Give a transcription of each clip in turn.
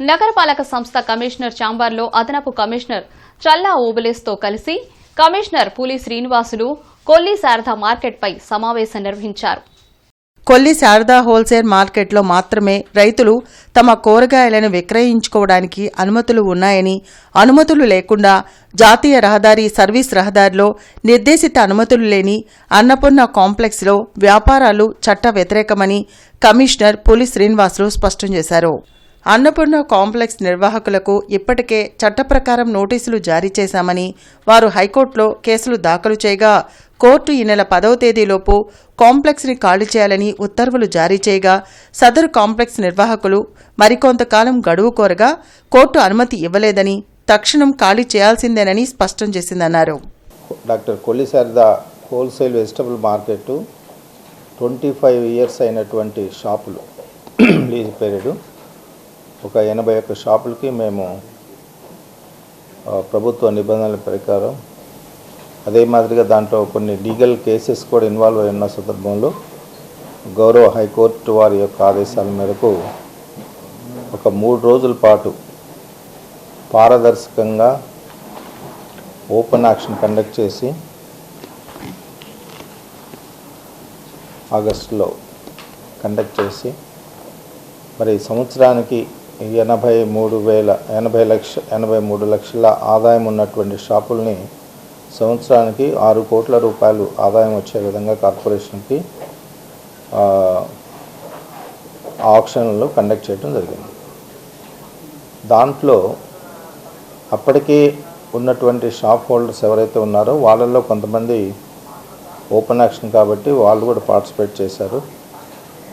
నగరపాలక సంస్థ కమిషనర్ చాంబర్లో అదనపు కమిషనర్ చల్లా ఓబులేస్తో కలిసి కమిషనర్ పులి శ్రీనివాసులు కొల్లి శారద మార్కెట్పై సమావేశం నిర్వహించారు. కొల్లి శారదా హోల్సేల్ మార్కెట్లో మాత్రమే రైతులు తమ కూరగాయలను విక్రయించుకోవడానికి అనుమతులు ఉన్నాయని అనుమతులు లేకుండా జాతీయ రహదారి సర్వీస్ రహదారిలో నిర్దేశిత అనుమతులు లేని అన్నపూర్ణ కాంప్లెక్స్లో వ్యాపారాలు చట్ట వ్యతిరేకమని కమిషనర్ పులి శ్రీనివాసులు స్పష్టం చేశారు. అన్నపూర్ణ కాంప్లెక్స్ నిర్వాహకులకు ఇప్పటికే చట్ట ప్రకారం నోటీసులు జారీ చేశామని వారు హైకోర్టులో కేసులు దాఖలు చేయగా కోర్టు ఈ నెల పదవ తేదీలోపు కాంప్లెక్స్ని ఖాళీ చేయాలని ఉత్తర్వులు జారీ చేయగా సదరు కాంప్లెక్స్ నిర్వాహకులు మరికొంతకాలం గడువు కోరగా కోర్టు అనుమతి ఇవ్వలేదని తక్షణం ఖాళీ చేయాల్సిందేనని స్పష్టం చేసిందన్నారు. Doctor Kolli wholesale vegetable market twenty five years అయినటువంటి షాపులు లీజ్ పీరియడ్. ఒక ఎనభై ఒక్క షాపులకి మేము ప్రభుత్వ నిబంధనల ప్రకారం అదే మాదిరిగా దాంట్లో కొన్ని లీగల్ కేసెస్ కూడా ఇన్వాల్వ్ అయి ఉన్న సందర్భంలో గౌరవ హైకోర్టు వారి యొక్క ఆదేశాల మేరకు ఒక మూడు రోజుల పాటు పారదర్శకంగా ఓపెన్ యాక్షన్ కండక్ట్ చేసి ఆగస్టులో కండక్ట్ చేసి మరి సంవత్సరానికి ఎనభై మూడు వేల ఎనభై లక్ష ఎనభై మూడు లక్షల ఆదాయం ఉన్నటువంటి షాపుల్ని సంవత్సరానికి ఆరు కోట్ల రూపాయలు ఆదాయం వచ్చే విధంగా కార్పొరేషన్కి ఆప్షన్లు ఆక్షన్లు కండక్ట్ చేయడం జరిగింది. దాంట్లో అప్పటికే ఉన్నటువంటి షాప్ హోల్డర్స్ ఎవరైతే ఉన్నారో వాళ్ళల్లో కొంతమంది ఓపెన్ యాక్షన్ కాబట్టి వాళ్ళు కూడా పార్టిసిపేట్ చేశారు.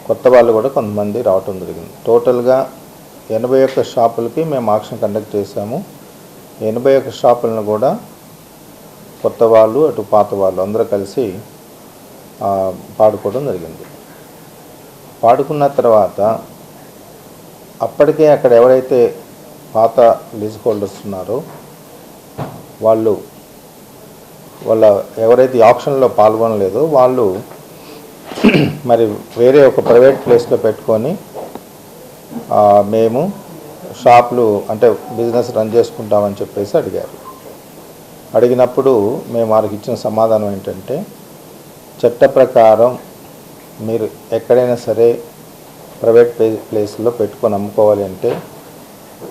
కొత్త వాళ్ళు కూడా కొంతమంది రావటం జరిగింది. టోటల్గా ఎనభై ఒక్క షాపులకి మేము ఆక్షన్ కండక్ట్ చేశాము. ఎనభై ఒక్క షాపులను కూడా కొత్త వాళ్ళు అటు పాత వాళ్ళు అందరూ కలిసి పాడుకోవడం జరిగింది. పాడుకున్న తర్వాత అప్పటికే అక్కడ ఎవరైతే పాత లీజ్ హోల్డర్స్ ఉన్నారో వాళ్ళు వాళ్ళ ఎవరైతే ఆప్షన్లో పాల్గొనలేదో వాళ్ళు మరి వేరే ఒక ప్రైవేట్ ప్లేస్లో పెట్టుకొని మేము షాపులు అంటే బిజినెస్ రన్ చేసుకుంటామని చెప్పేసి అడిగారు. అడిగినప్పుడు మేము వారికి ఇచ్చిన సమాధానం ఏంటంటే చట్ట ప్రకారం మీరు ఎక్కడైనా సరే ప్రైవేట్ ప్లే ప్లేస్లో పెట్టుకొని అమ్ముకోవాలి అంటే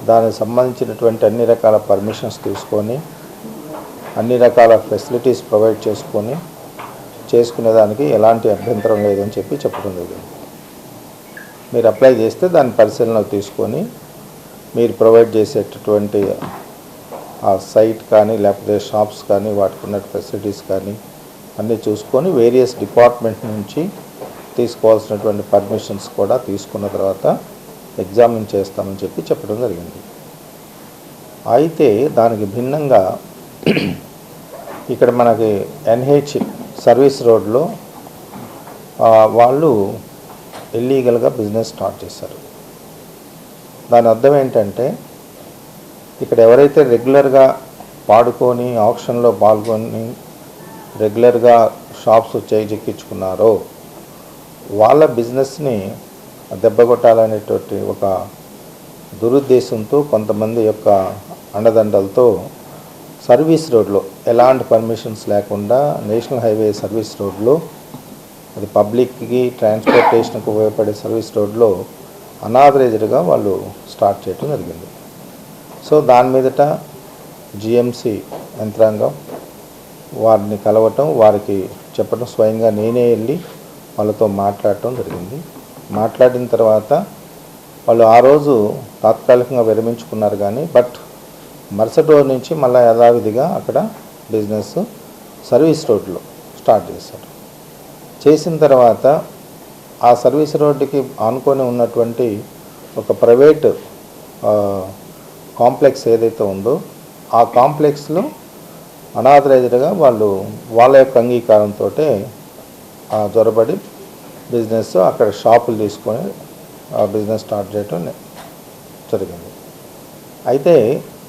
దానికి సంబంధించినటువంటి అన్ని రకాల పర్మిషన్స్ తీసుకొని అన్ని రకాల ఫెసిలిటీస్ ప్రొవైడ్ చేసుకొని చేసుకునేదానికి ఎలాంటి అభ్యంతరం లేదని చెప్పి చెప్పడం జరిగింది. మీరు అప్లై చేస్తే దాని పరిశీలనలో తీసుకొని మీరు ప్రొవైడ్ చేసేటటువంటి ఆ సైట్ కానీ లేకపోతే షాప్స్ కానీ వాటికి ఉన్న ఫెసిలిటీస్ కానీ అన్నీ చూసుకొని వేరియస్ డిపార్ట్మెంట్ నుంచి తీసుకోవాల్సినటువంటి పర్మిషన్స్ కూడా తీసుకున్న తర్వాత ఎగ్జామిన్ చేస్తామని చెప్పి చెప్పడం జరిగింది. అయితే దానికి భిన్నంగా ఇక్కడ మనకి ఎన్హెచ్ సర్వీస్ రోడ్లో వాళ్ళు ఇల్లీగల్గా బిజినెస్ స్టార్ట్ చేశారు. దాని అర్థం ఏంటంటే ఇక్కడ ఎవరైతే రెగ్యులర్గా పాడుకొని ఆప్షన్లో పాల్గొని రెగ్యులర్గా షాప్స్ చేజిక్కించుకున్నారో వాళ్ళ బిజినెస్ని దెబ్బకొట్టాలనేటువంటి ఒక దురుద్దేశంతో కొంతమంది యొక్క అండదండలతో సర్వీస్ రోడ్లో ఎలాంటి పర్మిషన్స్ లేకుండా నేషనల్ హైవే సర్వీస్ రోడ్లో అది పబ్లిక్కి ట్రాన్స్పోర్టేషన్కి ఉపయోగపడే సర్వీస్ రోడ్లో అనాథరైజ్డ్గా వాళ్ళు స్టార్ట్ చేయడం జరిగింది. సో దాని మీదట జిఎంసి యంత్రాంగం వారిని కలవటం వారికి చెప్పడం స్వయంగా నేనే వెళ్ళి వాళ్ళతో మాట్లాడటం జరిగింది. మాట్లాడిన తర్వాత వాళ్ళు ఆ రోజు తాత్కాలికంగా విరమించుకున్నారు కానీ బట్ మరుసటి రోజు నుంచి మళ్ళీ యథావిధిగా అక్కడ బిజినెస్ సర్వీస్ రోడ్లో స్టార్ట్ చేశారు. చేసిన తర్వాత ఆ సర్వీస్ రోడ్డుకి ఆనుకొని ఉన్నటువంటి ఒక ప్రైవేట్ కాంప్లెక్స్ ఏదైతే ఉందో ఆ కాంప్లెక్స్లో అనాథరైజ్డ్గా వాళ్ళు వాళ్ళ యొక్క అంగీకారంతో జ్వరబడి బిజినెస్ అక్కడ షాపులు తీసుకొని ఆ బిజినెస్ స్టార్ట్ చేయటం జరిగింది. అయితే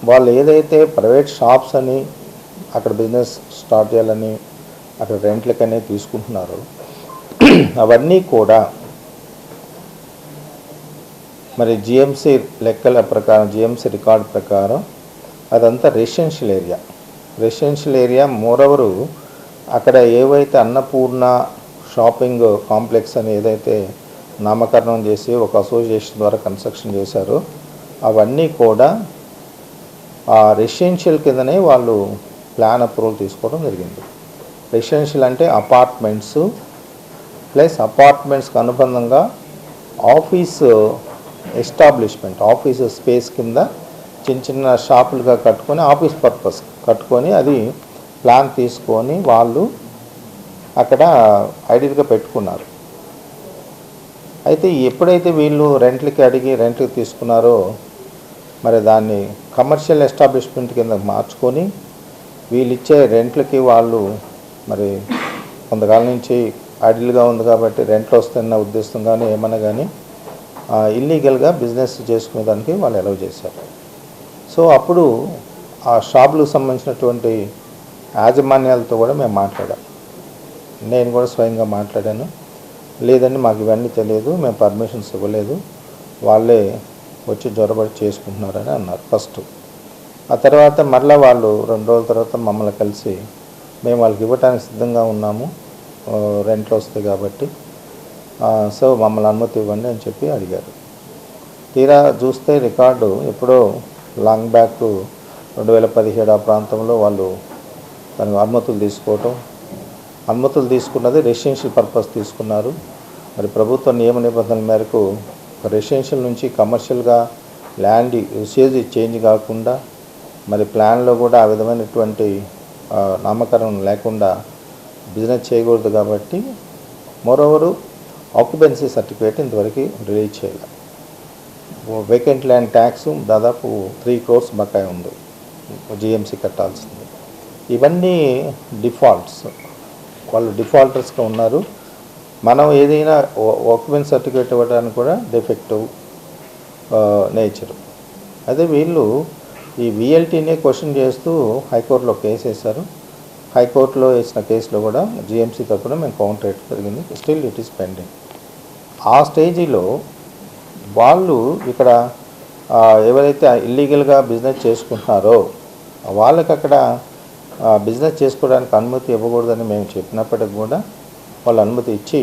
వాళ్ళు ఏదైతే ప్రైవేట్ షాప్స్ అని అక్కడ బిజినెస్ స్టార్ట్ చేయాలని అక్కడ రెంట్లకనే తీసుకుంటున్నారో అవన్నీ కూడా మరి జిఎంసీ లెక్కల ప్రకారం జిఎంసీ రికార్డ్ ప్రకారం అదంతా రెసిడెన్షియల్ ఏరియా రెసిడెన్షియల్ ఏరియా మోరవరు అక్కడ ఏవైతే అన్నపూర్ణ షాపింగ్ కాంప్లెక్స్ అని ఏదైతే నామకరణం చేసి ఒక అసోసియేషన్ ద్వారా కన్స్ట్రక్షన్ చేశారో అవన్నీ కూడా ఆ రెసిడెన్షియల్ కిందనే వాళ్ళు ప్లాన్ అప్రూవల్ తీసుకోవడం జరిగింది. రెసిడెన్షియల్ అంటే అపార్ట్మెంట్స్ ప్లస్ అపార్ట్మెంట్స్కి అనుబంధంగా ఆఫీస్ ఎస్టాబ్లిష్మెంట్ ఆఫీసు స్పేస్ కింద చిన్న చిన్న షాపులుగా కట్టుకొని ఆఫీస్ పర్పస్ కట్టుకొని అది ప్లాన్ తీసుకొని వాళ్ళు అక్కడ ఐడియల్గా పెట్టుకున్నారు. అయితే ఎప్పుడైతే వీళ్ళు రెంట్లకి అడిగి రెంట్కి తీసుకున్నారో మరి దాన్ని కమర్షియల్ ఎస్టాబ్లిష్మెంట్ కింద మార్చుకొని వీళ్ళు ఇచ్చే రెంట్లకి వాళ్ళు మరి కొంతకాలం నుంచి ఐడిల్గా ఉంది కాబట్టి రెంట్లు వస్తున్న ఉద్దేశం కానీ ఏమన్నా కానీ ఇల్లీగల్గా బిజినెస్ చేసుకునేదానికి వాళ్ళు అలౌ చేశారు. సో అప్పుడు ఆ షాపులకు సంబంధించినటువంటి యాజమాన్యాలతో కూడా మేము మాట్లాడాం. నేను కూడా స్వయంగా మాట్లాడాను. లేదండి మాకు ఇవన్నీ తెలియదు మేము పర్మిషన్స్ ఇవ్వలేదు. వాళ్ళే వచ్చి జ్వరబడి చేసుకుంటున్నారని అన్నారు ఫస్ట్. ఆ తర్వాత మరలా వాళ్ళు రెండు రోజుల తర్వాత మమ్మల్ని కలిసి మేము వాళ్ళకి ఇవ్వటానికి సిద్ధంగా ఉన్నాము. రెంట్లు వస్తాయి కాబట్టి. సో మమ్మల్ని అనుమతి ఇవ్వండి అని చెప్పి అడిగారు. తీరా చూస్తే రికార్డు ఎప్పుడో లాంగ్ బ్యాక్ రెండు వేల పదిహేడు ఆ ప్రాంతంలో వాళ్ళు దానికి అనుమతులు తీసుకోవటం. అనుమతులు తీసుకున్నది రెసిడెన్షియల్ పర్పస్ తీసుకున్నారు. మరి ప్రభుత్వ నియమ నిబంధనల మేరకు రెసిడెన్షియల్ నుంచి కమర్షియల్గా ల్యాండ్ యూసేజ్ చేంజ్ కాకుండా మరి ప్లాన్లో కూడా ఆ విధమైనటువంటి నామకరణం లేకుండా బిజినెస్ చేయకూడదు కాబట్టి మరోవరు ఆక్యుపెన్సీ సర్టిఫికేట్ ఇంతవరకు రిలీజ్ చేయలేదు వేకెంట్ ల్యాండ్ ట్యాక్స్ దాదాపు త్రీ క్రోర్స్ బకాయి ఉంది. జిఎంసీ కట్టాల్సింది. ఇవన్నీ డిఫాల్ట్స్ వాళ్ళు డిఫాల్టర్స్గా ఉన్నారు. మనం ఏదైనా ఆక్యుపెన్స్ సర్టిఫికేట్ ఇవ్వడానికి కూడా డిఫెక్టివ్ నేచర్ అదే వీళ్ళు ఈ విఎల్టీనే క్వశ్చన్ చేస్తూ హైకోర్టులో కేసు వేశారు హైకోర్టులో వేసిన కేసులో కూడా జిఎంసీ తరఫున మేము కౌంటర్ రేట్ జరిగింది. స్టిల్ ఇట్ ఈస్ పెండింగ్ ఆ స్టేజీలో వాళ్ళు ఇక్కడ ఎవరైతే ఇల్లీగల్గా బిజినెస్ చేసుకుంటున్నారో వాళ్ళకి అక్కడ బిజినెస్ చేసుకోవడానికి అనుమతి ఇవ్వకూడదని మేము చెప్పినప్పటికి కూడా వాళ్ళు అనుమతి ఇచ్చి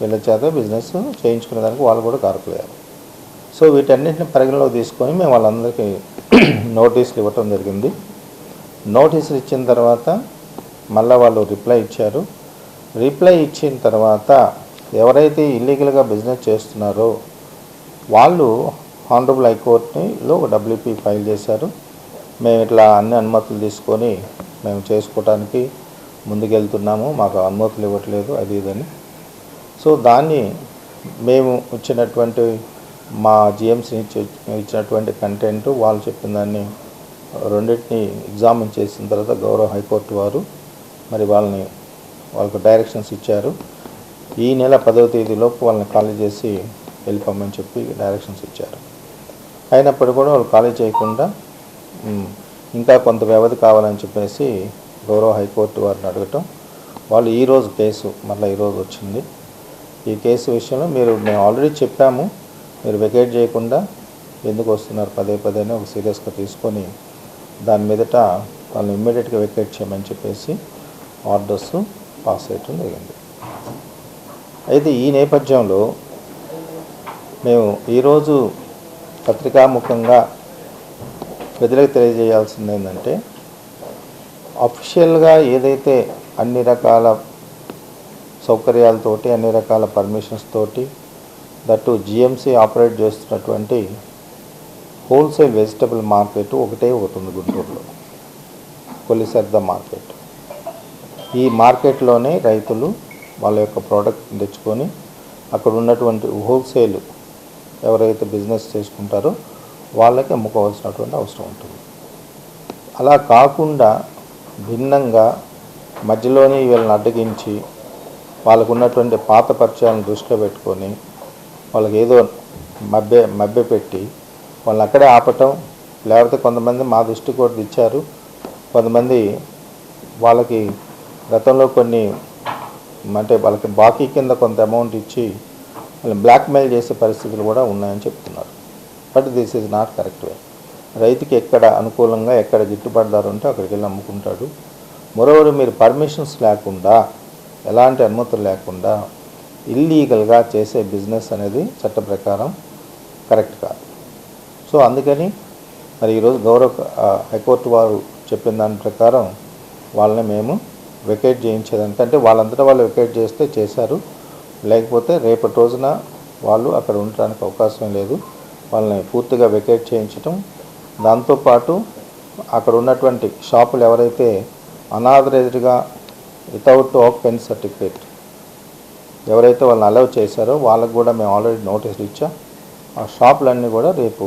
వీళ్ళ చేత బిజినెస్ చేయించుకునే దానికి వాళ్ళు కూడా కారకులయ్యారు. సో వీటన్నింటిని పరిగణలోకి తీసుకొని మేము వాళ్ళందరికీ నోటీసులు ఇవ్వటం జరిగింది. నోటీసులు ఇచ్చిన తర్వాత మళ్ళీ వాళ్ళు రిప్లై ఇచ్చారు. రిప్లై ఇచ్చిన తర్వాత ఎవరైతే ఇల్లీగల్గా బిజినెస్ చేస్తున్నారో వాళ్ళు హానరబుల్ హైకోర్టులో ఒక డబ్ల్యూపీ ఫైల్ చేశారు. మేము ఇట్లా అన్ని అనుమతులు తీసుకొని మేము చేసుకోవటానికి ముందుకెళ్తున్నాము. మాకు అనుమతులు ఇవ్వట్లేదు అది ఇదని. సో దాన్ని మేము ఇచ్చినటువంటి మా జిఎంసీ ఇచ్చినటువంటి కంటెంట్ వాళ్ళు చెప్పిన దాన్ని రెండింటిని ఎగ్జామిన్ చేసిన తర్వాత గౌరవ హైకోర్టు వారు మరి వాళ్ళని వాళ్ళకు డైరెక్షన్స్ ఇచ్చారు. ఈ నెల పదవ తేదీలోపు వాళ్ళని ఖాళీ చేసి వెళ్ళిపోమని చెప్పి డైరెక్షన్స్ ఇచ్చారు. అయినప్పుడు కూడా వాళ్ళు ఖాళీ చేయకుండా ఇంకా కొంత వ్యవధి కావాలని చెప్పేసి గౌరవ హైకోర్టు వారిని అడగటం. వాళ్ళు ఈరోజు కేసు మళ్ళీ ఈరోజు వచ్చింది. ఈ కేసు విషయంలో మీరు మేము ఆల్రెడీ చెప్పాము. మీరు వెకేట్ చేయకుండా ఎందుకు వస్తున్నారు పదే పదేనే ఒక సీరియస్గా తీసుకొని దాని మీదట వాళ్ళని ఇమ్మీడియట్గా వెకేట్ చేయమని చెప్పేసి ఆర్డర్స్ పాస్ చేయటం జరిగింది. అయితే ఈ నేపథ్యంలో మేము ఈరోజు పత్రికాముఖంగా ప్రజలకు తెలియజేయాల్సింది ఏంటంటే అఫిషియల్గా ఏదైతే అన్ని రకాల సౌకర్యాలతోటి అన్ని రకాల పర్మిషన్స్ తోటి దట్టు జిఎంసీ ఆపరేట్ చేస్తున్నటువంటి హోల్సేల్ వెజిటబుల్ మార్కెట్ ఒకటే ఒకటి ఉంది గుంటూరులో. కొలిసర్ద మార్కెట్. ఈ మార్కెట్లోనే రైతులు వాళ్ళ యొక్క ప్రోడక్ట్ తెచ్చుకొని అక్కడ ఉన్నటువంటి హోల్సేల్ ఎవరైతే బిజినెస్ చేసుకుంటారో వాళ్ళకి అమ్ముకోవాల్సినటువంటి అవసరం ఉంటుంది. అలా కాకుండా భిన్నంగా మధ్యలోనే వీళ్ళని అడ్డగించి వాళ్ళకు ఉన్నటువంటి పాత పరిచయాలను దృష్టిలో పెట్టుకొని వాళ్ళకి ఏదో మభ్య మభ్య పెట్టి వాళ్ళని అక్కడే ఆపటం లేకపోతే కొంతమంది మా దృష్టి కూడా ఇచ్చారు కొంతమంది వాళ్ళకి గతంలో కొన్ని అంటే వాళ్ళకి బాకీ కింద కొంత అమౌంట్ ఇచ్చి వాళ్ళని బ్లాక్మెయిల్ చేసే పరిస్థితులు కూడా ఉన్నాయని చెప్తున్నారు. But this is not correct way. రైతుకి ఎక్కడ అనుకూలంగా ఎక్కడ గిట్టుబాటు ధర ఉంటే అక్కడికి వెళ్ళి అమ్ముకుంటాడు మరోవరు మీరు పర్మిషన్స్ లేకుండా ఎలాంటి అనుమతులు లేకుండా ఇల్లీగల్గా చేసే బిజినెస్ అనేది చట్ట ప్రకారం కరెక్ట్ కాదు. సో అందుకని మరి ఈరోజు గౌరవ హైకోర్టు వారు చెప్పిన దాని ప్రకారం వాళ్ళని మేము వెకేట్ చేయించేదానికి అంటే వాళ్ళంతటా వాళ్ళు వెకేట్ చేస్తే చేశారు. లేకపోతే రేపటి రోజున వాళ్ళు అక్కడ ఉండడానికి అవకాశం లేదు. వాళ్ళని పూర్తిగా వెకేట్ చేయించటం. దాంతోపాటు అక్కడ ఉన్నటువంటి షాపులు ఎవరైతే అనాథరైజ్డ్గా వితౌట్ ఓపెన్ సర్టిఫికేట్ ఎవరైతే వాళ్ళని అలౌ చేశారో వాళ్ళకు కూడా మేము ఆల్రెడీ నోటీసులు ఇచ్చాం. ఆ షాపులన్నీ కూడా రేపు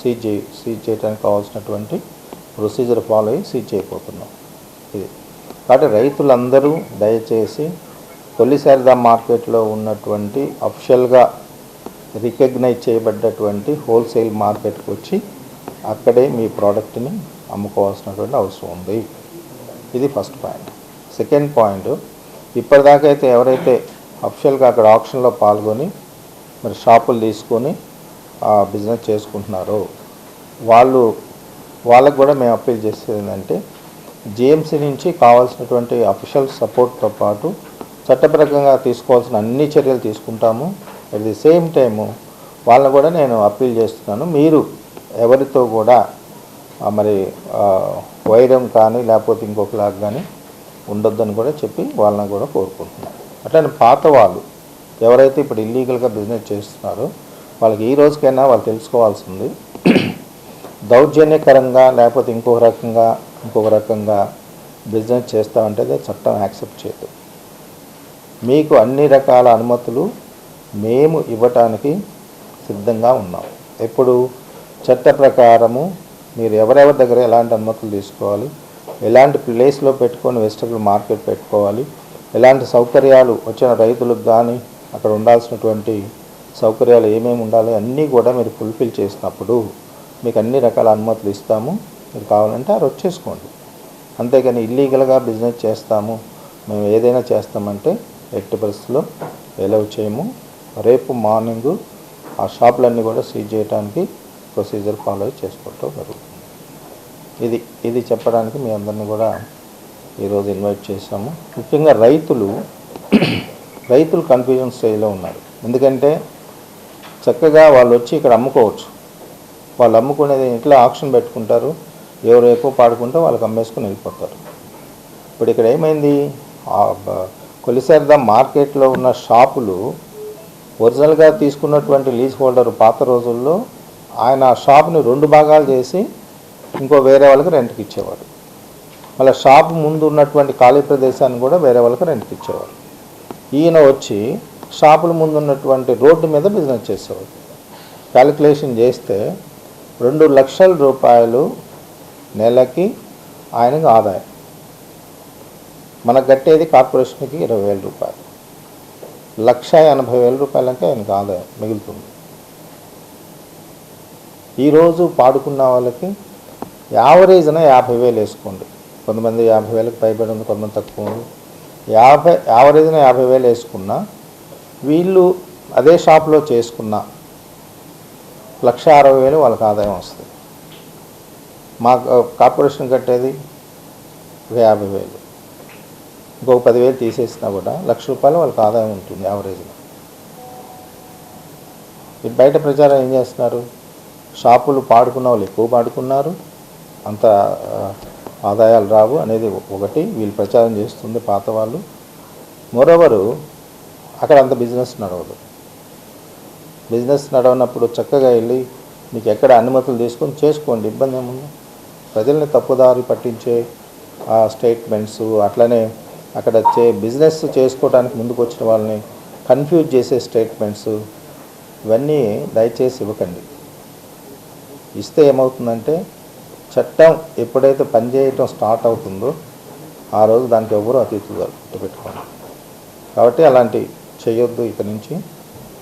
సీజ్ చేయి సీజ్ చేయడానికి కావాల్సినటువంటి ప్రొసీజర్ ఫాలో అయ్యి సీజ్ చేయబోతున్నాం. ఇది. కాబట్టి రైతులందరూ దయచేసి తొలిసారిదా మార్కెట్లో ఉన్నటువంటి అఫిషియల్గా రికగ్నైజ్ చేయబడ్డటువంటి హోల్సేల్ మార్కెట్కి వచ్చి అక్కడే మీ ప్రోడక్ట్ని అమ్ముకోవాల్సినటువంటి అవసరం ఉంది. ఇది ఫస్ట్ పాయింట్. సెకండ్ పాయింట్ ఇప్పటిదాకా అయితే ఎవరైతే అఫిషియల్గా అక్కడ ఆప్షన్లో పాల్గొని మరి షాపులు తీసుకొని బిజినెస్ చేసుకుంటున్నారో వాళ్ళు వాళ్ళకు కూడా మేము అప్పీల్ చేసేది ఏంటంటే జిఎంసీ నుంచి కావాల్సినటువంటి అఫీషియల్ సపోర్ట్తో పాటు చట్టపరంగా తీసుకోవాల్సిన అన్ని చర్యలు తీసుకుంటాము. అట్ ది సేమ్ టైము వాళ్ళని కూడా నేను అప్పీల్ చేస్తున్నాను. మీరు ఎవరితో కూడా మరి వైరం కానీ లేకపోతే ఇంకొకలాగా కానీ ఉండొద్దని కూడా చెప్పి వాళ్ళని కూడా కోరుకుంటున్నాను. అట్లనే పాత వాళ్ళు ఎవరైతే ఇప్పుడు ఇల్లీగల్గా బిజినెస్ చేస్తున్నారో వాళ్ళకి ఈ రోజుకైనా వాళ్ళు తెలుసుకోవాల్సింది దౌర్జన్యకరంగా లేకపోతే ఇంకో రకంగా ఇంకొక రకంగా బిజినెస్ చేస్తా ఉంటే చట్టం యాక్సెప్ట్ చేయదు. మీకు అన్ని రకాల అనుమతులు మేము ఇవ్వటానికి సిద్ధంగా ఉన్నాం. ఎప్పుడు? చట్ట ప్రకారము మీరు ఎవరెవరి దగ్గర ఎలాంటి అనుమతులు తీసుకోవాలి ఎలాంటి ప్లేస్లో పెట్టుకొని వెజిటబుల్ మార్కెట్ పెట్టుకోవాలి ఎలాంటి సౌకర్యాలు వచ్చిన రైతులకు కానీ అక్కడ ఉండాల్సినటువంటి సౌకర్యాలు ఏమేమి ఉండాలి అన్నీ కూడా మీరు ఫుల్ఫిల్ చేసినప్పుడు మీకు అన్ని రకాల అనుమతులు ఇస్తాము. మీరు కావాలంటే ఆ రోజు చేసుకోండి అంతేగాని ఇల్లీగల్గా బిజినెస్ చేస్తాము మేము ఏదైనా చేస్తామంటే ఎట్టి పరిస్థితుల్లో ఎలవ్ చేయము. రేపు మార్నింగ్ ఆ షాపులన్నీ కూడా సీజ్ చేయడానికి ప్రొసీజర్ ఫాలో చేసుకోవటం జరుగుతుంది. ఇది ఇది చెప్పడానికి మీ అందరిని కూడా ఈరోజు ఇన్వైట్ చేశాము. ముఖ్యంగా రైతులు రైతులు కన్ఫ్యూజన్ స్టేజ్లో ఉన్నారు. ఎందుకంటే చక్కగా వాళ్ళు వచ్చి ఇక్కడ అమ్ముకోవచ్చు. వాళ్ళు అమ్ముకునేది ఇంట్లో ఆప్షన్ పెట్టుకుంటారు? ఎవరు ఎక్కువ పాడుకుంటే వాళ్ళకి అమ్మేసుకుని వెళ్ళిపోతారు. ఇప్పుడు ఇక్కడ ఏమైంది? ఆ కొలిసర్ద మార్కెట్లో ఉన్న షాపులు ఒరిజినల్గా తీసుకున్నటువంటి లీజ్ హోల్డర్ పాత రోజుల్లో ఆయన ఆ షాప్ని రెండు భాగాలు చేసి ఇంకో వేరే వాళ్ళకి రెంట్కి ఇచ్చేవాడు. మళ్ళీ షాప్ ముందు ఉన్నటువంటి ఖాళీ ప్రదేశాన్ని కూడా వేరే వాళ్ళకి రెంట్కి ఇచ్చేవాడు. ఈయన వచ్చి షాపుల ముందు ఉన్నటువంటి రోడ్డు మీద బిజినెస్ చేసేవాడు. క్యాలిక్యులేషన్ చేస్తే రెండు లక్షల రూపాయలు నెలకి ఆయనకు ఆదాయం. మనకు కట్టేది కార్పొరేషన్కి ఇరవై వేల రూపాయలు. లక్ష ఎనభై వేల రూపాయలకే ఆయనకు ఆదాయం మిగులుతుంది. ఈరోజు పాడుకున్న వాళ్ళకి యావరేజ్న యాభై వేలు వేసుకోండి. కొంతమంది యాభై వేలకు పైబడి ఉంది కొంతమంది తక్కువ ఉంది. యాభై యావరేజ్న యాభై వేలు వేసుకున్నా వీళ్ళు అదే షాప్లో చేసుకున్న లక్ష అరవై వేలు వాళ్ళకి ఆదాయం వస్తుంది. మా కార్పొరేషన్ కట్టేది ఒక యాభై వేలు. ఇంకొక పదివేలు తీసేసినా కూడా లక్ష రూపాయలు వాళ్ళకి ఆదాయం ఉంటుంది యావరేజ్గా మీరు బయట ప్రచారం ఏం చేస్తున్నారు? షాపులు పాడుకున్న వాళ్ళు ఎక్కువ పాడుకున్నారు. అంత ఆదాయాలు రావు అనేది ఒకటి. వీళ్ళు ప్రచారం చేస్తుంది పాత వాళ్ళు. మరోవరు అక్కడ అంత బిజినెస్ నడవదు. బిజినెస్ నడవనప్పుడు చక్కగా వెళ్ళి మీకు ఎక్కడ అనుమతులు తీసుకొని చేసుకోండి. ఇబ్బంది ఏముంది? ప్రజల్ని తప్పుదారి పట్టించే ఆ స్టేట్మెంట్స్ అట్లనే అక్కడ చే బిజినెస్ చేసుకోవడానికి ముందుకు వచ్చిన వాళ్ళని కన్ఫ్యూజ్ చేసే స్టేట్మెంట్స్ ఇవన్నీ దయచేసి ఇవ్వకండి. ఇస్తే ఏమవుతుందంటే చట్టం ఎప్పుడైతే పనిచేయటం స్టార్ట్ అవుతుందో ఆ రోజు దానికి ఎవరు అతిథులు పెట్టుకోండి కాబట్టి అలాంటి చేయొద్దు ఇక నుంచి.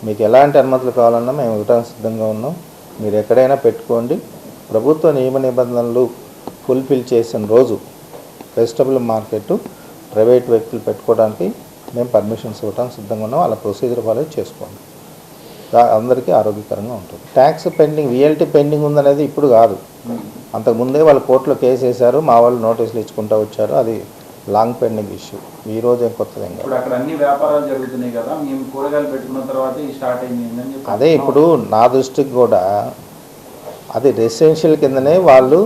మీకు ఎలాంటి అనుమతులు కావాలన్నా మేము ఇవ్వడానికి సిద్ధంగా ఉన్నాం. మీరు ఎక్కడైనా పెట్టుకోండి. ప్రభుత్వ నియమ నిబంధనలు ఫుల్ఫిల్ చేసిన రోజు వెజిటబుల్ మార్కెట్ ప్రైవేట్ వ్యక్తులు పెట్టుకోవడానికి మేము పర్మిషన్స్ ఇవ్వడానికి సిద్ధంగా ఉన్నాం. అలా ప్రొసీజర్ ఫాలో చేసుకోండి. అందరికీ ఆరోగ్యకరంగా ఉంటుంది. ట్యాక్స్ పెండింగ్ విఎల్టీ పెండింగ్ ఉందనేది ఇప్పుడు కాదు. అంతకుముందే వాళ్ళు కోర్టులో కేసు వేశారు మా వాళ్ళు నోటీసులు ఇచ్చుకుంటూ వచ్చారు. అది లాంగ్ పెండింగ్ ఇష్యూ ఈ రోజు ఏం కొత్తది ఏం కాదు. ఇప్పుడు అక్కడ అన్ని వ్యాపారాలు జరుగుతున్నాయి కదా మేము కూరగాయలు పెట్టుకున్న తర్వాత ఈ స్టార్ట్ అయింది అని చెప్పి అదే ఇప్పుడు నా దృష్టికి కూడా అది రెసిడెన్షియల్ కిందనే వాళ్ళు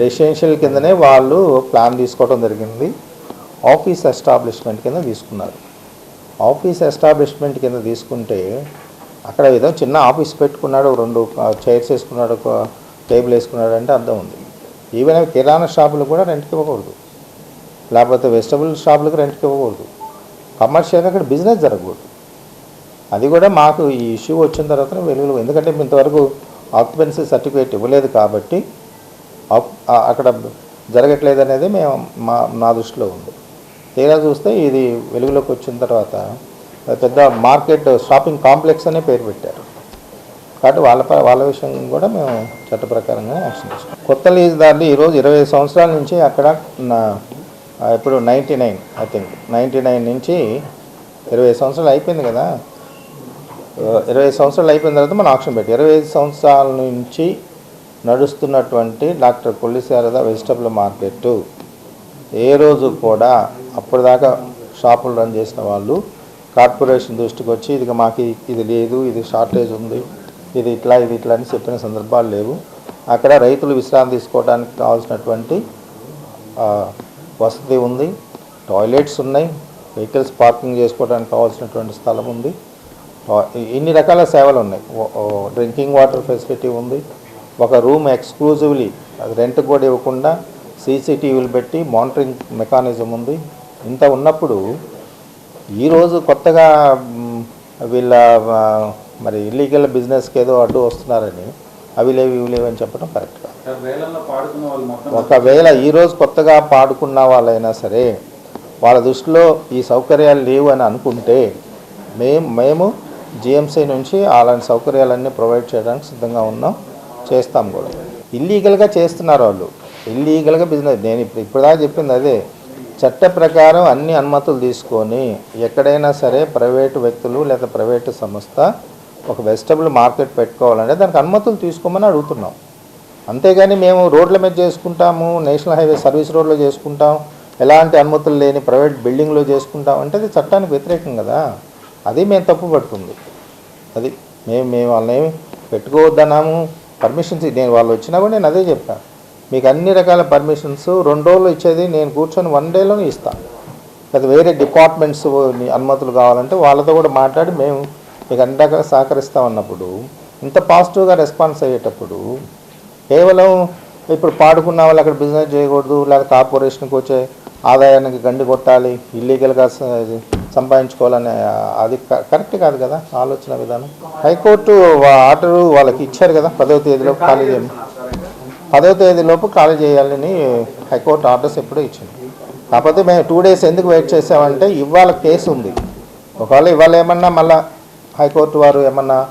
రెసిడెన్షియల్ కిందనే వాళ్ళు ప్లాన్ తీసుకోవడం జరిగింది. ఆఫీస్ ఎస్టాబ్లిష్మెంట్ కింద తీసుకున్నారు. ఆఫీస్ ఎస్టాబ్లిష్మెంట్ కింద తీసుకుంటే అక్కడ ఏదో చిన్న ఆఫీస్ పెట్టుకున్నాడు రెండు చైర్స్ వేసుకున్నాడు ఒక టేబుల్ వేసుకున్నాడు అంటే అర్థం ఉంది. ఈవెన్ కిరాణా షాపులు కూడా రెంట్కి ఇవ్వకూడదు. లేకపోతే వెజిటబుల్ షాపులకు రెంట్కి ఇవ్వకూడదు. కమర్షియల్గా అక్కడ బిజినెస్ జరగకూడదు. అది కూడా మాకు ఈ ఇష్యూ వచ్చిన తర్వాత వెలుగులో ఎందుకంటే ఇంతవరకు ఆక్యుపెన్సీ సర్టిఫికేట్ ఇవ్వలేదు కాబట్టి అక్కడ జరగట్లేదు అనేది మేము మా నా దృష్టిలో ఉంది. తీరా చూస్తే ఇది వెలుగులోకి వచ్చిన తర్వాత పెద్ద మార్కెట్ షాపింగ్ కాంప్లెక్స్ అనే పేరు పెట్టారు. కాబట్టి వాళ్ళ ప- వాళ్ళ విషయం కూడా మేము చట్ట ప్రకారంగా యాక్షన్ తీసుకున్నాం. కొత్త లీజుదారులు ఈరోజు ఇరవై సంవత్సరాల నుంచి అక్కడ నా- ఇప్పుడు ninety nine I think. Ninety nine నుంచి ఇరవై సంవత్సరాలు అయిపోయింది కదా. ఇరవై సంవత్సరాలు అయిపోయిన తర్వాత మనం ఆప్షన్ పెట్టి ఇరవై ఐదు సంవత్సరాల నుంచి నడుస్తున్నటువంటి doctor Kolli Sarada vegetable market. ఏ రోజు కూడా అప్పటిదాకా షాపులు రన్ చేసిన వాళ్ళు కార్పొరేషన్ దృష్టికి వచ్చి ఇది మాకు ఇది లేదు ఇది షార్టేజ్ ఉంది ఇది ఇట్లా ఇది ఇట్లా అని చెప్పిన సందర్భాలు లేవు. అక్కడ రైతులు విశ్రాంతి తీసుకోవడానికి కావాల్సినటువంటి వసతి ఉంది టాయిలెట్స్ ఉన్నాయి వెహికల్స్ పార్కింగ్ చేసుకోవడానికి కావాల్సినటువంటి స్థలం ఉంది. ఇన్ని రకాల సేవలు ఉన్నాయి డ్రింకింగ్ వాటర్ ఫెసిలిటీ ఉంది. ఒక రూమ్ ఎక్స్క్లూజివ్లీ అది రెంట్ కూడా ఇవ్వకుండా సీసీటీవీలు పెట్టి మానిటరింగ్ మెకానిజం ఉంది. ఇంత ఉన్నప్పుడు ఈరోజు కొత్తగా వీళ్ళ మరి ఇల్లీగల్ బిజినెస్కి ఏదో అడ్డు వస్తున్నారని అవి లేవు ఇవి లేవు అని చెప్పడం కరెక్ట్ ఒకవేళ ఈరోజు కొత్తగా పాడుకున్న వాళ్ళైనా సరే వాళ్ళ దృష్టిలో ఈ సౌకర్యాలు లేవు అని అనుకుంటే మేము మేము జిఎంసీ నుంచి అలాంటి సౌకర్యాలన్నీ ప్రొవైడ్ చేయడానికి సిద్ధంగా ఉన్నాం. చేస్తాం కూడా. ఇల్లీగల్గా చేస్తున్నారు వాళ్ళు. ఇల్లీగల్గా బిజినెస్ నేను ఇప్పుడు ఇప్పుడుదాకా చెప్పింది అదే. చట్ట ప్రకారం అన్ని అనుమతులు తీసుకొని ఎక్కడైనా సరే ప్రైవేటు వ్యక్తులు లేదా ప్రైవేటు సంస్థ ఒక వెజిటబుల్ మార్కెట్ పెట్టుకోవాలంటే దానికి అనుమతులు తీసుకోమని అడుగుతున్నాం. అంతేగాని మేము రోడ్ల మీద చేసుకుంటాము నేషనల్ హైవే సర్వీస్ రోడ్లో చేసుకుంటాం. ఎలాంటి అనుమతులు లేని ప్రైవేట్ బిల్డింగ్లో చేసుకుంటాం అంటే అది చట్టానికి వ్యతిరేకం కదా. అది మేము తప్పు పడుతుంది. అది మేము మేము వాళ్ళని పెట్టుకోవద్దన్నాము. పర్మిషన్స్ నేను వాళ్ళు వచ్చినా కూడా నేను అదే చెప్పాను మీకు అన్ని రకాల పర్మిషన్స్ రెండు రోజులు ఇచ్చేది నేను కూర్చొని వన్ డేలోనే ఇస్తాను అది వేరే డిపార్ట్మెంట్స్ అనుమతులు కావాలంటే వాళ్ళతో కూడా మాట్లాడి మేము మీకు అన్ని రకాల సహకరిస్తామన్నప్పుడు ఇంత పాజిటివ్గా రెస్పాన్స్ అయ్యేటప్పుడు కేవలం ఇప్పుడు పాడుకున్న వాళ్ళు అక్కడ బిజినెస్ చేయకూడదు లేదా కార్పొరేషన్కి వచ్చే ఆదాయానికి గండి కొట్టాలి ఇల్లీగల్గా సంపాదించుకోవాలనే అది క- కరెక్ట్ కాదు కదా ఆలోచన విధానం. హైకోర్టు ఆర్డర్ వాళ్ళకి ఇచ్చారు కదా పదవ తేదీలో ఖాళీ చేయమని పదవ తేదీలోపు ఖాళీ చేయాలని హైకోర్టు ఆర్డర్స్ ఎప్పుడో ఇచ్చింది. కాకపోతే మేము టూ డేస్ ఎందుకు వెయిట్ చేసామంటే ఇవాళ కేసు ఉంది. ఒకవేళ ఇవాళ ఏమన్నా మళ్ళా హైకోర్టు వారు ఏమన్నా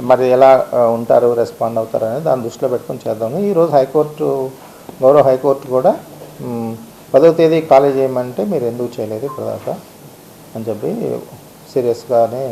మరి ఎలా ఉంటారు రెస్పాండ్ అవుతారు అనేది దాన్ని దృష్టిలో పెట్టుకొని చేద్దాము. ఈరోజు హైకోర్టు గౌరవ హైకోర్టు కూడా పదవ తేదీ ఖాళీ చేయమంటే మీరు ఎందుకు చేయలేదు ఇప్పటిదాకా అని చెప్పి సీరియస్గానే